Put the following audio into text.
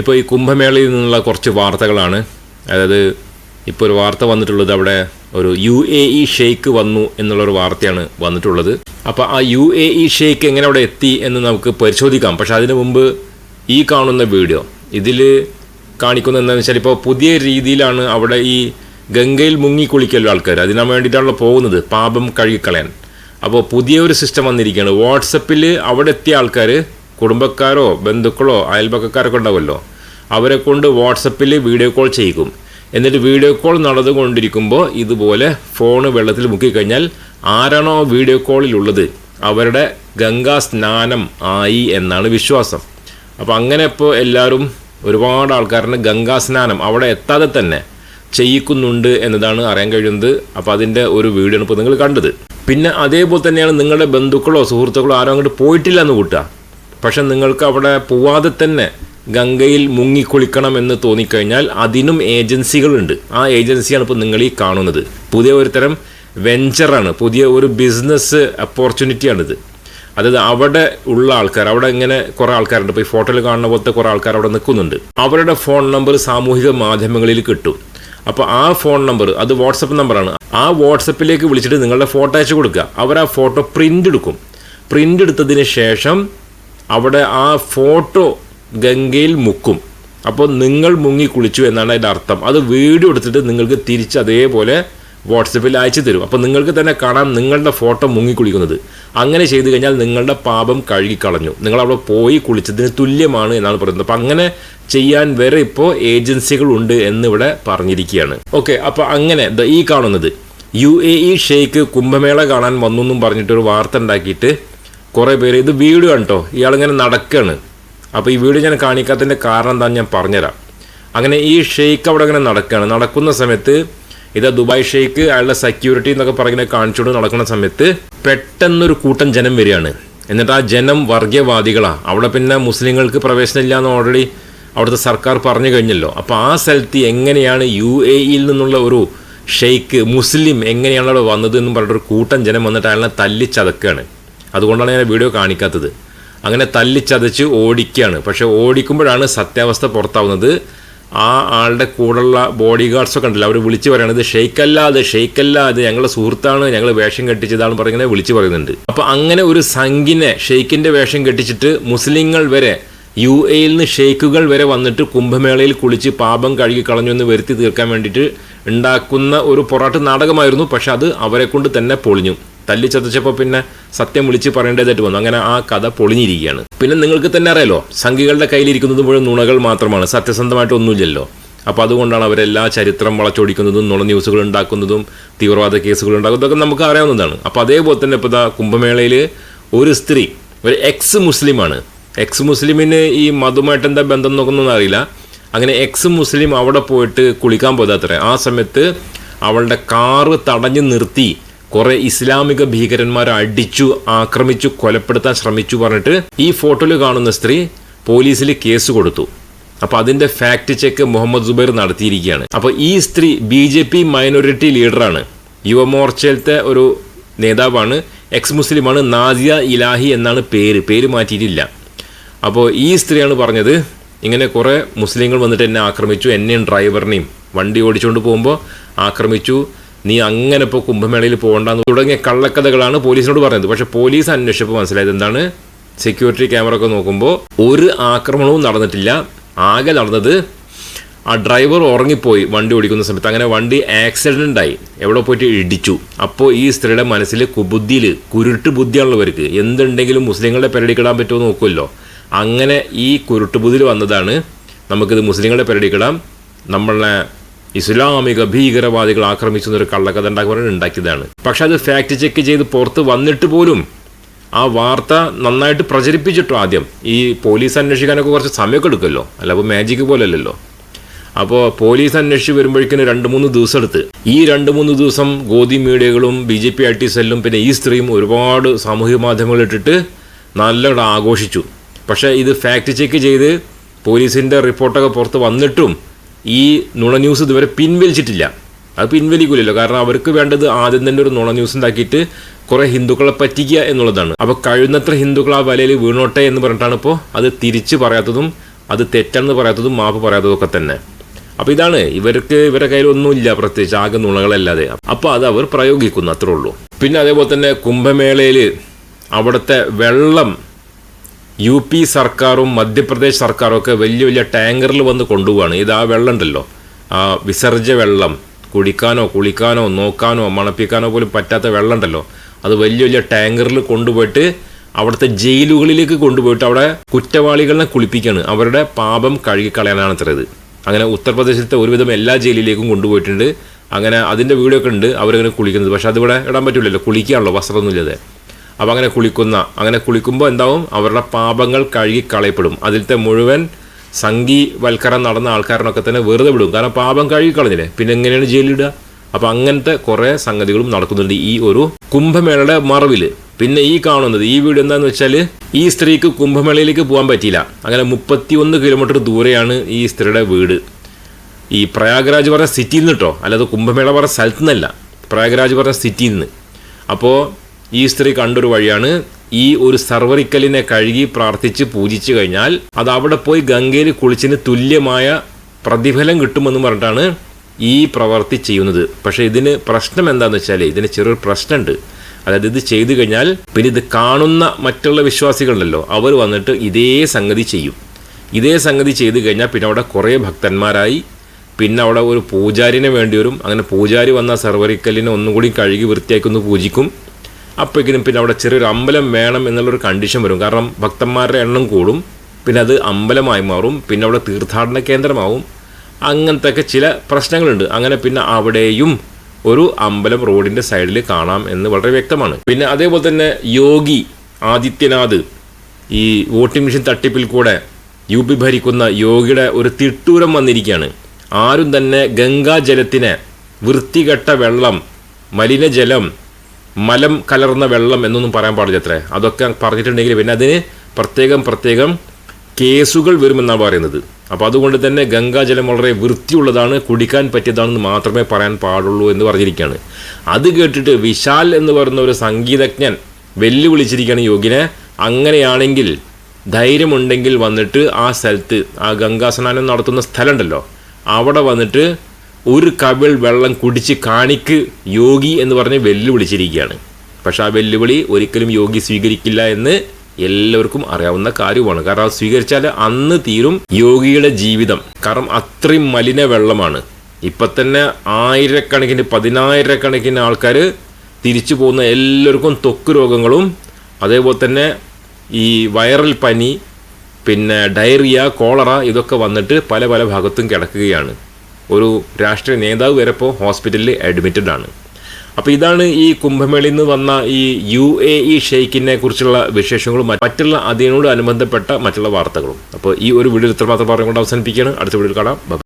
ഇപ്പോൾ ഈ കുംഭമേളയിൽ നിന്നുള്ള കുറച്ച് വാർത്തകളാണ്. അതായത് ഇപ്പോൾ ഒരു വാർത്ത വന്നിട്ടുള്ളത് അവിടെ ഒരു യു എ ഇ ഷെയ്ക്ക് വന്നു എന്നുള്ളൊരു വാർത്തയാണ് വന്നിട്ടുള്ളത്. അപ്പോൾ ആ യു എ ഇ ഷെയ്ക്ക് എങ്ങനെ അവിടെ എത്തി എന്ന് നമുക്ക് പരിശോധിക്കാം. പക്ഷേ അതിനു മുമ്പ് ഈ കാണുന്ന വീഡിയോ ഇതിൽ കാണിക്കുന്നത് എന്താണെന്ന് വെച്ചാൽ ഇപ്പോൾ പുതിയ രീതിയിലാണ് അവിടെ ഈ ഗംഗയിൽ മുങ്ങി കുളിക്കല്ലോ ആൾക്കാർ അതിനു വേണ്ടിയിട്ടാണല്ലോ പോകുന്നത് പാപം കഴുകിക്കളയാൻ. അപ്പോൾ പുതിയ ഒരു സിസ്റ്റം വന്നിരിക്കുകയാണ്. വാട്സപ്പിൽ അവിടെ എത്തിയ ആൾക്കാർ കുടുംബക്കാരോ ബന്ധുക്കളോ അയൽപക്കക്കാരൊക്കെ ഉണ്ടാവുമല്ലോ. അവരെ കൊണ്ട് വാട്സപ്പിൽ വീഡിയോ കോൾ ചെയ്യിക്കും. എന്നിട്ട് വീഡിയോ കോൾ നടന്നുകൊണ്ടിരിക്കുമ്പോൾ ഇതുപോലെ ഫോൺ വെള്ളത്തിൽ മുക്കിക്കഴിഞ്ഞാൽ ആരാണോ വീഡിയോ കോളിലുള്ളത് അവരുടെ ഗംഗാ സ്നാനം ആയി എന്നാണ് വിശ്വാസം. അപ്പോൾ അങ്ങനെ ഇപ്പോൾ എല്ലാവരും ഒരുപാട് ആൾക്കാരുടെ ഗംഗാ സ്നാനം അവിടെ എത്താതെ തന്നെ ചെയ്യിക്കുന്നുണ്ട് എന്നതാണ് അറിയാൻ കഴിയുന്നത്. അപ്പോൾ അതിന്റെ ഒരു വീഡിയോ ആണ് ഇപ്പോൾ നിങ്ങൾ കണ്ടത്. പിന്നെ അതേപോലെ തന്നെയാണ് നിങ്ങളുടെ ബന്ധുക്കളോ സുഹൃത്തുക്കളോ ആരോ അങ്ങോട്ട് പോയിട്ടില്ല എന്ന് കൂട്ടുക. പക്ഷെ നിങ്ങൾക്ക് അവിടെ പോവാതെ തന്നെ ഗംഗയിൽ മുങ്ങിക്കുളിക്കണം എന്ന് തോന്നിക്കഴിഞ്ഞാൽ അതിനും ഏജൻസികളുണ്ട്. ആ ഏജൻസിയാണ് ഇപ്പോൾ നിങ്ങൾ ഈ കാണുന്നത്. പുതിയ ഒരു തരം വെഞ്ചറാണ്. പുതിയ ഒരു ബിസിനസ് ഓപ്പർച്യൂണിറ്റിയാണിത്. അതായത് അവിടെ ഉള്ള ആൾക്കാർ അവിടെ ഇങ്ങനെ കുറേ ആൾക്കാരുണ്ട്. ഇപ്പോൾ ഈ ഫോട്ടോയിൽ കാണുന്ന പോലത്തെ കുറേ ആൾക്കാർ അവിടെ നിൽക്കുന്നുണ്ട്. അവരുടെ ഫോൺ നമ്പർ സാമൂഹിക മാധ്യമങ്ങളിൽ കിട്ടും. അപ്പോൾ ആ ഫോൺ നമ്പർ അത് വാട്സപ്പ് നമ്പറാണ്. ആ വാട്സപ്പിലേക്ക് വിളിച്ചിട്ട് നിങ്ങളുടെ ഫോട്ടോ അയച്ചു കൊടുക്കുക. അവർ ആ ഫോട്ടോ പ്രിന്റ് എടുക്കും. പ്രിന്റ് എടുത്തതിന് ശേഷം അവിടെ ആ ഫോട്ടോ ഗംഗയിൽ മുക്കും. അപ്പോൾ നിങ്ങൾ മുങ്ങി കുളിച്ചു എന്നാണ് അതിന്റെ അർത്ഥം. അത് വീഡിയോ എടുത്തിട്ട് നിങ്ങൾക്ക് തിരിച്ച് അതേപോലെ വാട്സപ്പിൽ അയച്ചു തരും. അപ്പോൾ നിങ്ങൾക്ക് തന്നെ കാണാം നിങ്ങളുടെ ഫോട്ടോ മുങ്ങി കുളിക്കുന്നത്. അങ്ങനെ ചെയ്തു കഴിഞ്ഞാൽ നിങ്ങളുടെ പാപം കഴുകിക്കളഞ്ഞു. നിങ്ങൾ അവിടെ പോയി കുളിച്ചതിന് തുല്യമാണ് എന്നാണ് പറയുന്നത്. അപ്പോൾ അങ്ങനെ ചെയ്യാൻ വരെ ഇപ്പോൾ ഏജൻസികളുണ്ട് എന്നിവിടെ പറഞ്ഞിരിക്കുകയാണ്. ഓക്കെ അപ്പോൾ അങ്ങനെ ഈ കാണുന്നത്. U A E shake Kumbh Mela കാണാൻ വന്നു എന്നും പറഞ്ഞിട്ടൊരു വാർത്ത ഉണ്ടാക്കിയിട്ട് കുറേ പേര് ഇത് വീഡിയോ കേട്ടോ ഇയാളിങ്ങനെ നടക്കുകയാണ് അപ്പോൾ ഈ വീഡിയോ ഞാൻ കാണിക്കാത്തതിന്റെ കാരണം എന്താണെന്ന് ഞാൻ പറഞ്ഞുതരാം. അങ്ങനെ ഈ ഷെയ്ക്ക് അവിടെ ഇങ്ങനെ നടക്കുകയാണ് നടക്കുന്ന സമയത്ത് ഇതാ ദുബായ് ഷെയ്ക്ക് അയാളുടെ സെക്യൂരിറ്റി എന്നൊക്കെ പറഞ്ഞ് കാണിച്ചുകൊണ്ട് നടക്കുന്ന സമയത്ത് പെട്ടെന്നൊരു കൂട്ടം ജനം വരികയാണ്. എന്നിട്ട് ആ ജനം വർഗീയവാദികളാണ് അവിടെ പിന്നെ മുസ്ലിങ്ങൾക്ക് പ്രവേശനമില്ല എന്ന് ഓൾറെഡി അവിടുത്തെ സർക്കാർ പറഞ്ഞു കഴിഞ്ഞല്ലോ. അപ്പോൾ ആ സ്ഥലത്ത് എങ്ങനെയാണ് യു എ ഇയിൽ നിന്നുള്ള ഒരു ഷെയ്ക്ക് മുസ്ലിം എങ്ങനെയാണ് അവിടെ വന്നത് എന്ന് പറഞ്ഞിട്ടൊരു കൂട്ടം ജനം വന്നിട്ട് അയാളെ തല്ലിച്ചതക്കുകയാണ് അതുകൊണ്ടാണ് ഞാൻ വീഡിയോ കാണിക്കാത്തത്. അങ്ങനെ തല്ലിച്ചതച്ച് ഓടിക്കുകയാണ് പക്ഷേ ഓടിക്കുമ്പോഴാണ് സത്യാവസ്ഥ പുറത്താവുന്നത്. ആ ആളുടെ കൂടെയുള്ള ബോഡി ഗാർഡ്സൊക്കെ ഉണ്ടല്ലോ അവർ വിളിച്ച് പറയണത് ഷെയ്ക്കല്ല അത് ഞങ്ങളുടെ സുഹൃത്താണ് ഞങ്ങൾ വേഷം കെട്ടിച്ചതാണ് പറയുന്നത് വിളിച്ച് പറയുന്നുണ്ട്. അപ്പോൾ അങ്ങനെ ഒരു സംഘിനെ ഷെയ്ക്കിന്റെ വേഷം കെട്ടിച്ചിട്ട് മുസ്ലിങ്ങൾ വരെ യു എയിൽ നിന്ന് ഷെയ്ക്കുകൾ വരെ വന്നിട്ട് കുംഭമേളയിൽ കുളിച്ച് പാപം കഴുകി കളഞ്ഞു എന്ന് വരുത്തി തീർക്കാൻ വേണ്ടിയിട്ട് ഉണ്ടാക്കുന്ന ഒരു പൊറാട്ട് നാടകമായിരുന്നു. പക്ഷെ അത് അവരെ കൊണ്ട് തന്നെ പൊളിഞ്ഞു. തല്ലി ചതച്ചപ്പോൾ പിന്നെ സത്യം വിളിച്ച് പറയേണ്ടതായിട്ട് വന്നു. അങ്ങനെ ആ കഥ പൊളിഞ്ഞിരിക്കുകയാണ്. പിന്നെ നിങ്ങൾക്ക് തന്നെ അറിയാലോ സംഘികളുടെ കയ്യിലിരിക്കുന്നത് മുഴുവൻ നുണകൾ മാത്രമാണ്. സത്യസന്ധമായിട്ട് ഒന്നുമില്ലല്ലോ. അപ്പോൾ അതുകൊണ്ടാണ് അവരെല്ലാ ചരിത്രം വളച്ചൊടിക്കുന്നതും നുണ ന്യൂസുകൾ ഉണ്ടാക്കുന്നതും തീവ്രവാദ കേസുകൾ ഉണ്ടാക്കുന്നതൊക്കെ നമുക്ക് അറിയാവുന്നതാണ്. അപ്പോൾ അതേപോലെ തന്നെ ഇപ്പോൾ ഇതാ കുംഭമേളയിൽ ഒരു സ്ത്രീ ഒരു എക്സ് മുസ്ലിമാണ് എക്സ് മുസ്ലിമിന് ഈ മതുമായിട്ട് എന്താ ബന്ധം നോക്കുന്നൊന്നും അറിയില്ല. അങ്ങനെ എക്സ് മുസ്ലിം അവിടെ പോയിട്ട് കുളിക്കാൻ പോയതാത്രേ ആ സമയത്ത് അവളുടെ കാറ് തടഞ്ഞു നിർത്തി കുറെ ഇസ്ലാമിക ഭീകരന്മാരെ അടിച്ചു ആക്രമിച്ചു കൊലപ്പെടുത്താൻ ശ്രമിച്ചു പറഞ്ഞിട്ട് ഈ ഫോട്ടോയിൽ കാണുന്ന സ്ത്രീ പോലീസിൽ കേസ് കൊടുത്തു. അപ്പോൾ അതിന്റെ ഫാക്ട് ചെക്ക് മുഹമ്മദ് സുബൈർ നടത്തിയിരിക്കുകയാണ്. അപ്പോൾ ഈ സ്ത്രീ ബി ജെ പി മൈനോറിറ്റി ലീഡറാണ് യുവമോർച്ചയിലത്തെ ഒരു നേതാവാണ് എക്സ് മുസ്ലിമാണ് നാദിയ ഇലാഹി എന്നാണ് പേര്. പേര് മാറ്റിയിട്ടില്ല. അപ്പോൾ ഈ സ്ത്രീയാണ് പറഞ്ഞത് ഇങ്ങനെ കുറേ മുസ്ലിങ്ങൾ വന്നിട്ട് എന്നെ ആക്രമിച്ചു എന്നെയും ഡ്രൈവറിനെയും വണ്ടി ഓടിച്ചുകൊണ്ട് പോകുമ്പോൾ ആക്രമിച്ചു നീ അങ്ങനെ ഇപ്പോൾ കുംഭമേളയിൽ പോകണ്ടെന്ന് തുടങ്ങിയ കള്ളക്കഥകളാണ് പോലീസിനോട് പറഞ്ഞത് പക്ഷേ പോലീസ് അന്വേഷിച്ചപ്പോൾ മനസ്സിലായത് എന്താണ്? സെക്യൂരിറ്റി ക്യാമറ ഒക്കെ നോക്കുമ്പോൾ ഒരു ആക്രമണവും നടന്നിട്ടില്ല. ആകെ നടന്നത് ആ ഡ്രൈവർ ഉറങ്ങിപ്പോയി വണ്ടി ഓടിക്കുന്ന സമയത്ത്. അങ്ങനെ വണ്ടി ആക്സിഡന്റ് ആയി എവിടെ പോയിട്ട് ഇടിച്ചു. അപ്പോൾ ഈ സ്ത്രീയുടെ മനസ്സിൽ കുബുദ്ധിയിൽ കുരുട്ട് ബുദ്ധിയാണുള്ളവർക്ക് എന്തുണ്ടെങ്കിലും മുസ്ലിങ്ങളുടെ പെരടിക്കിടാൻ പറ്റുമോ നോക്കുമല്ലോ അങ്ങനെ ഈ കുരുട്ട് ബുദ്ധിയിൽ വന്നതാണ് നമുക്കിത് മുസ്ലിങ്ങളുടെ പെരടിക്കിടാം. നമ്മളെ ഇസ്ലാമിക ഭീകരവാദികൾ ആക്രമിച്ചു എന്നൊരു കള്ളക്കഥ ഉണ്ടാക്കി ഉണ്ടാക്കിയതാണ്. പക്ഷെ അത് ഫാക്ട് ചെക്ക് ചെയ്ത് പുറത്ത് വന്നിട്ട് പോലും ആ വാർത്ത നന്നായിട്ട് പ്രചരിപ്പിച്ചിട്ടു ആദ്യം. ഈ പോലീസ് അന്വേഷിക്കാനൊക്കെ കുറച്ച് സമയമൊക്കെ എടുക്കുമല്ലോ. അല്ല അപ്പോൾ മാജിക് പോലല്ലല്ലോ അപ്പോൾ പോലീസ് അന്വേഷിച്ച് വരുമ്പോഴേക്കിന് രണ്ട് മൂന്ന് ദിവസം എടുത്ത് ഈ രണ്ട് മൂന്ന് ദിവസം ഗോതി മീഡിയകളും B J P I T സെല്ലും പിന്നെ ഈ സ്ത്രീയും ഒരുപാട് സാമൂഹിക മാധ്യമങ്ങളിട്ടിട്ട് നല്ലോണം ആഘോഷിച്ചു. പക്ഷേ ഇത് ഫാക്ട് ചെക്ക് ചെയ്ത് പോലീസിന്റെ റിപ്പോർട്ടൊക്കെ പുറത്ത് വന്നിട്ടും ഈ നുണ ന്യൂസ് ഇതുവരെ പിൻവലിച്ചിട്ടില്ല. അത് പിൻവലിക്കില്ലല്ലോ കാരണം അവർക്ക് വേണ്ടത് ആദ്യം തന്നെ ഒരു നുണ ന്യൂസ് ഉണ്ടാക്കിയിട്ട് കുറെ ഹിന്ദുക്കളെ പറ്റിക്കുക എന്നുള്ളതാണ്. അപ്പോൾ കഴിയുന്നത്ര ഹിന്ദുക്കൾ ആ വലയിൽ വീണോട്ടെ എന്ന് പറഞ്ഞിട്ടാണ് ഇപ്പോൾ അത് തിരിച്ച് പറയാത്തതും അത് തെറ്റാണെന്ന് പറയാത്തതും മാപ്പ് പറയാത്തതും ഒക്കെ തന്നെ. അപ്പോൾ ഇതാണ്. ഇവർക്ക് ഇവരുടെ കയ്യിലൊന്നുമില്ല പ്രത്യേകിച്ച് ആകെ നുണകളല്ലാതെ. അപ്പോൾ അത് അവർ പ്രയോഗിക്കുന്നു അത്രേ ഉള്ളൂ. പിന്നെ അതേപോലെ തന്നെ കുംഭമേളയിൽ അവിടുത്തെ വെള്ളം യു പി സർക്കാരും മധ്യപ്രദേശ് സർക്കാരും ഒക്കെ വലിയ വലിയ ടാങ്കറിൽ വന്ന് കൊണ്ടുപോവാണ്. ഇത് ആ വെള്ളം ഉണ്ടല്ലോ ആ വിസർജ്യ വെള്ളം കുടിക്കാനോ കുളിക്കാനോ നോക്കാനോ മണപ്പിക്കാനോ പോലും പറ്റാത്ത വെള്ളം ഉണ്ടല്ലോ അത് വലിയ വലിയ ടാങ്കറിൽ കൊണ്ടുപോയിട്ട് അവിടുത്തെ ജയിലുകളിലേക്ക് കൊണ്ടുപോയിട്ട് അവിടെ കുറ്റവാളികളെ കുളിപ്പിക്കുകയാണ് അവരുടെ പാപം കഴുകിക്കളയാനാണ് അത്ര ഇത്. അങ്ങനെ ഉത്തർപ്രദേശത്തെ ഒരുവിധം എല്ലാ ജയിലിലേക്കും കൊണ്ടുപോയിട്ടുണ്ട്. അങ്ങനെ അതിന്റെ വീഡിയോ ഒക്കെ ഉണ്ട്. അവരങ്ങനെ കുളിക്കുന്നത്. പക്ഷേ അതിവിടെ ഇടാൻ പറ്റില്ലല്ലോ കുളിക്കാണല്ലോ. വസ്ത്രമൊന്നുമില്ലാതെ അപ്പോൾ അങ്ങനെ കുളിക്കുന്ന അങ്ങനെ കുളിക്കുമ്പോൾ എന്താവും? അവരുടെ പാപങ്ങൾ കഴുകി കളയപ്പെടും അതിലത്തെ മുഴുവൻ സംഘീവൽക്കരണം നടന്ന ആൾക്കാരനൊക്കെ തന്നെ വെറുതെ വിടും. കാരണം പാപം കഴുകി കളഞ്ഞില്ലേ പിന്നെ എങ്ങനെയാണ് ജയിലിടുക അപ്പോൾ അങ്ങനത്തെ കുറേ സംഗതികളും നടക്കുന്നുണ്ട് ഈ ഒരു കുംഭമേളയുടെ മറവിൽ പിന്നെ ഈ കാണുന്നത് ഈ വീട് എന്താണെന്ന് വെച്ചാൽ ഈ സ്ത്രീക്ക് കുംഭമേളയിലേക്ക് പോകാൻ പറ്റിയില്ല. അങ്ങനെ മുപ്പത്തിയൊന്ന് കിലോമീറ്റർ ദൂരെയാണ് ഈ സ്ത്രീയുടെ വീട്. ഈ പ്രയാഗ്രാജ് പറഞ്ഞ സിറ്റിയിൽ നിന്ന് കേട്ടോ. അല്ലാതെ കുംഭമേള പറഞ്ഞ സ്ഥലത്തു നിന്നല്ല. പ്രയാഗ്രാജ് പറഞ്ഞ സിറ്റിയിൽ നിന്ന്. അപ്പോൾ ഈ സ്ത്രീ കണ്ടൊരു വഴിയാണ് ഈ ഒരു സർവറിക്കലിനെ കഴുകി പ്രാർത്ഥിച്ച് പൂജിച്ചു കഴിഞ്ഞാൽ അത് അവിടെ പോയി ഗംഗയിൽ കുളിച്ചിന് തുല്യമായ പ്രതിഫലം കിട്ടുമെന്ന് പറഞ്ഞിട്ടാണ് ഈ പ്രവർത്തി ചെയ്യുന്നത്. പക്ഷേ ഇതിന് പ്രശ്നം എന്താണെന്ന് വെച്ചാൽ ഇതിന് ചെറിയൊരു പ്രശ്നമുണ്ട്. അതായത് ഇത് ചെയ്തു കഴിഞ്ഞാൽ പിന്നെ ഇത് കാണുന്ന മറ്റുള്ള വിശ്വാസികളുണ്ടല്ലോ അവർ വന്നിട്ട് ഇതേ സംഗതി ചെയ്യും. ഇതേ സംഗതി ചെയ്തു കഴിഞ്ഞാൽ പിന്നെ അവിടെ കുറേ ഭക്തന്മാരായി. പിന്നെ അവിടെ ഒരു പൂജാരിനെ വേണ്ടി വരും. അങ്ങനെ പൂജാരി വന്ന സർവറിക്കലിനെ ഒന്നുകൂടി കഴുകി വൃത്തിയാക്കി ഒന്ന് പൂജിക്കും. അപ്പോഴേക്കിനും പിന്നെ അവിടെ ചെറിയൊരു അമ്പലം വേണം എന്നുള്ളൊരു കണ്ടീഷൻ വരും. കാരണം ഭക്തന്മാരുടെ എണ്ണം കൂടും പിന്നെ അത് അമ്പലമായി മാറും പിന്നെ അവിടെ തീർത്ഥാടന കേന്ദ്രമാവും. അങ്ങനത്തെ ഒക്കെ ചില പ്രശ്നങ്ങളുണ്ട്. അങ്ങനെ പിന്നെ അവിടെയും ഒരു അമ്പലം റോഡിന്റെ സൈഡിൽ കാണാം എന്ന് വളരെ വ്യക്തമാണ്. പിന്നെ അതേപോലെ തന്നെ യോഗി ആദിത്യനാഥ് ഈ വോട്ടിംഗ് മെഷീൻ തട്ടിപ്പിൽ കൂടെ യു പി ഭരിക്കുന്ന യോഗിയുടെ ഒരു തിട്ടൂരം വന്നിരിക്കുകയാണ്. ആരും തന്നെ ഗംഗാജലത്തിനെ വൃത്തികെട്ട വെള്ളം മലിനജലം മലം കലർന്ന വെള്ളം എന്നൊന്നും പറയാൻ പാടില്ല അത്രേ. അതൊക്കെ പറഞ്ഞിട്ടുണ്ടെങ്കിൽ പിന്നെ അതിന് പ്രത്യേകം പ്രത്യേകം കേസുകൾ വരുമെന്നാണ് പറയുന്നത്. അപ്പോൾ അതുകൊണ്ട് തന്നെ ഗംഗാജലം വളരെ വൃത്തിയുള്ളതാണ് കുടിക്കാൻ പറ്റിയതാണെന്ന് മാത്രമേ പറയാൻ പാടുള്ളൂ എന്ന് പറഞ്ഞിരിക്കുകയാണ്. അത് കേട്ടിട്ട് വിശാൽ എന്ന് പറയുന്ന ഒരു സംഗീതജ്ഞൻ വെല്ലുവിളിച്ചിരിക്കുകയാണ് യോഗിനെ. അങ്ങനെയാണെങ്കിൽ ധൈര്യമുണ്ടെങ്കിൽ വന്നിട്ട് ആ സ്ഥലത്ത് ആ ഗംഗാസ്നാനം നടത്തുന്ന സ്ഥലമുണ്ടല്ലോ. അവിടെ വന്നിട്ട് ഒരു കവിൾ വെള്ളം കുടിച്ച് കാണിക്ക് യോഗി എന്ന് പറഞ്ഞ് വെല്ലുവിളിച്ചിരിക്കുകയാണ്. പക്ഷെ ആ വെല്ലുവിളി ഒരിക്കലും യോഗി സ്വീകരിക്കില്ല എന്ന് എല്ലാവർക്കും അറിയാവുന്ന കാര്യമാണ് കാരണം അത് സ്വീകരിച്ചാൽ അന്ന് തീരും യോഗിയുടെ ജീവിതം. കാരണം അത്രയും മലിന വെള്ളമാണ്. ഇപ്പം തന്നെ ആയിരക്കണക്കിന് പതിനായിരക്കണക്കിന് ആൾക്കാർ തിരിച്ചു പോകുന്ന എല്ലാവർക്കും തൊക്ക് രോഗങ്ങളും അതേപോലെ തന്നെ ഈ വൈറൽ പനി പിന്നെ ഡയറിയ കോളറ ഇതൊക്കെ വന്നിട്ട് പല പല ഭാഗത്തും കിടക്കുകയാണ്. ഒരു രാഷ്ട്രീയ നേതാവ് വരെ ഇപ്പോൾ ഹോസ്പിറ്റലിൽ അഡ്മിറ്റഡ് ആണ്. അപ്പോൾ ഇതാണ് ഈ കുംഭമേളയിൽ നിന്ന് വന്ന ഈ യു എ ഇ ഷെയ്ഖിനെ കുറിച്ചുള്ള വിശേഷങ്ങളും മറ്റുള്ള അതിനോട് അനുബന്ധപ്പെട്ട മറ്റുള്ള വാർത്തകളും. അപ്പോൾ ഈ ഒരു വീഡിയോ ഇത്രമാത്രം പറഞ്ഞുകൊണ്ട് അവസാനിപ്പിക്കുകയാണ്. അടുത്ത വീഡിയോയിൽ കാണാം.